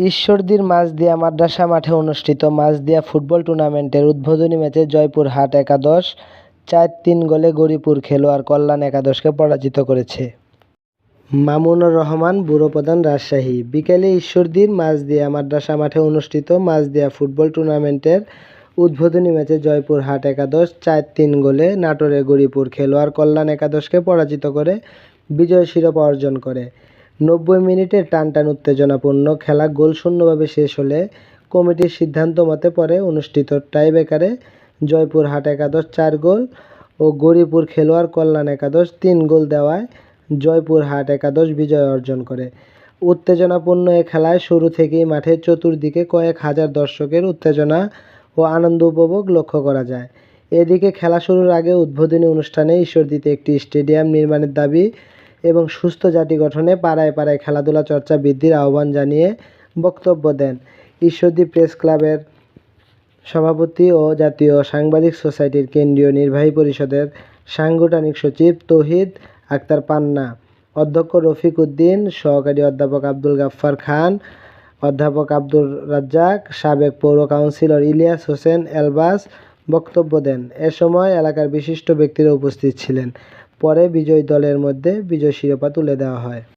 ঈশ্বরদীর মাঝদিয়া মাদ্রাসা মাঠে অনুষ্ঠিত মাঝদিয়া ফুটবল টুর্নামেন্টের উদ্বোধনী ম্যাচে জয়পুরহাট একাদশ চার তিন গোলে গরিপুর খেলোয়াড় কল্যাণ একাদশকে পরাজিত করেছে। মামুনুর রহমান, ব্যুরো প্রধান রাজশাহী। বিকেলে ঈশ্বরদীর মাঝদিয়া মাদ্রাসা মাঠে অনুষ্ঠিত মাঝদিয়া ফুটবল টুর্নামেন্টের উদ্বোধনী ম্যাচে জয়পুরহাট একাদশ চার তিন গোলে নাটোরের গরিপুর খেলোয়াড় কল্যাণ একাদশকে পরাজিত করে বিজয় শিরোপা অর্জন করে। নব্বই মিনিটের টানটান উত্তেজনাপূর্ণ খেলা গোলশূন্যভাবে শেষ হলে কমিটির সিদ্ধান্ত মতে পরে অনুষ্ঠিত টাইব্রেকারে জয়পুরহাট একাদশ চার গোল ও গরিপুর খেলোয়াড় কল্যাণ একাদশ তিন গোল দেওয়ায় জয়পুরহাট একাদশ বিজয় অর্জন করে। উত্তেজনাপূর্ণ এ খেলায় শুরু থেকেই মাঠের চতুর্দিকে কয়েক হাজার দর্শকের উত্তেজনা ও আনন্দ উপভোগ লক্ষ্য করা যায়। এদিকে খেলা শুরুর আগে উদ্বোধনী অনুষ্ঠানে ঈশ্বরদীতে একটি স্টেডিয়াম নির্মাণের দাবি এবং সুস্থ জাতি গঠনে পাড়ায় পাড়ায় খেলাধুলা চর্চা বৃদ্ধির আহ্বান জানিয়ে বক্তব্য দেন। ঈশ্বরদী প্রেস ক্লাবের সভাপতি ও জাতীয় সাংবাদিক সোসাইটির কেন্দ্রীয় নির্বাহী পরিষদের সাংগঠনিক সচিব তৌহিদ আক্তার পান্না, অধ্যক্ষ রফিক উদ্দিন, সহকারী অধ্যাপক আব্দুল গাফফার খান, অধ্যাপক আব্দুর রাজ্জাক, সাবেক পৌর কাউন্সিলর ইলিয়াস হোসেন এলবাস বক্তব্য দেন। এ সময় এলাকার বিশিষ্ট ব্যক্তিরা উপস্থিত ছিলেন। পরে বিজয়ী দলের মধ্যে বিজয় শিরোপা তুলে দেওয়া হয়।